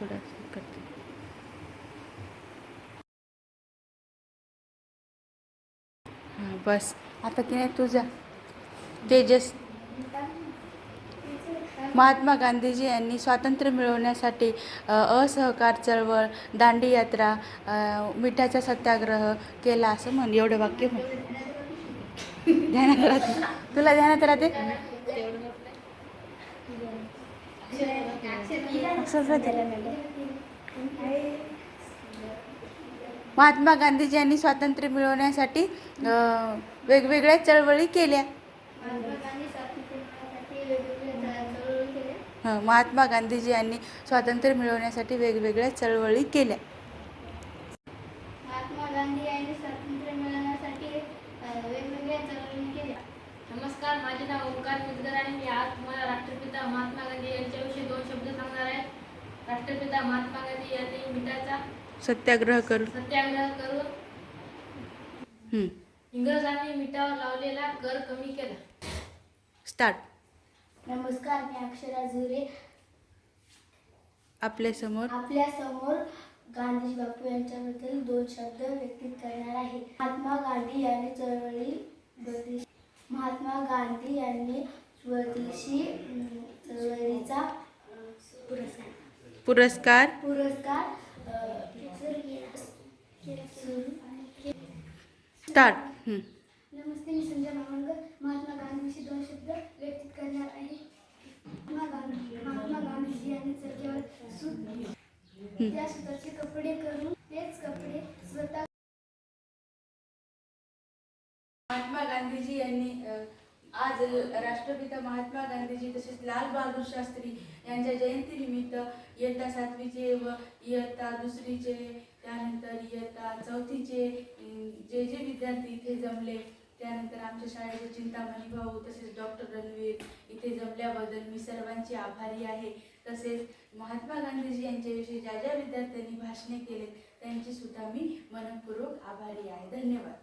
थोडा करते. हां बस. आता की नाही तुझा? तेजस. महात्मा गांधीजी यांनी स्वातंत्र्य मिळवण्यासाठी असहकार चळवळ दांडी यात्रा मिठाचा सत्याग्रह केला असं म्हण एवढं वाक्य म्हण. ध्यानात राहते. तुला ध्यानात राहते? राहते महात्मा गांधीजी यांनी स्वातंत्र्य मिळवण्यासाठी वेगवेगळ्या चळवळी केल्या. हं, महात्मा गांधीजी यांनी स्वातंत्र्य मिळवण्यासाठी वेगवेगळ्या चळवळी केल्या. महात्मा गांधी यांनी स्वातंत्र्य मिळवण्यासाठी अ, वेगवेगळ्या चळवळी केल्या. नमस्कार माझे नाव ओंकार मितगर आणि मी आज तुम्हाला राष्ट्रपिता महात्मा गांधी यांच्याविषयी दोन शब्द सांगणार आहे महात्मा गांधी यांनी मिठाचा सत्याग्रह करू. सत्याग्रह करून हं, इंग्रजांनी मिठावर लावलेला कर कमी केला. स्टार्ट. नमस्कार मी अक्षरा झुरे. आपल्यासमोर आपल्यासमोर गांधी बापू यांच्याबद्दल दोन शब्द व्यक्त करणार आहे. महात्मा गांधी यांनी चळवळी स्वदेशी महात्मा गांधी यांनी स्वदेशी चळवळीचा पुरस्कार पुरस्कार. पुरस्कार. स्टार्ट नमस्ते मी संजय मामणकर महात्मा गांधीविषयी दोन शब्द व्यक्त करणार आहे. महात्मा गांधी महात्मा गांधीजी यांनी चरख्यावर सूत त्या सुताचे कपडे करून तेच कपडे स्वतः महात्मा गांधीजी यांनी आज राष्ट्रपिता महात्मा गांधीजी तसेच लाल बहादूर शास्त्री यांच्या जयंतीनिमित्त इयत्ता सातवीचे व इयत्ता दुसरीचे त्यानंतर इयत्ता चौथीचे जे जे विद्यार्थी इथे जमले त्यानंतर आमच्या शाळेचे चिंतामणी भाऊ तसेच डॉक्टर रणवीर इथे जमल्याबद्दल मी सर्वांची आभारी आहे. तसेच महात्मा गांधीजी यांच्याविषयी ज्या ज्या विद्यार्थ्यांनी भाषणे केले त्यांची सुद्धा मी मनपूर्वक आभारी आहे. धन्यवाद.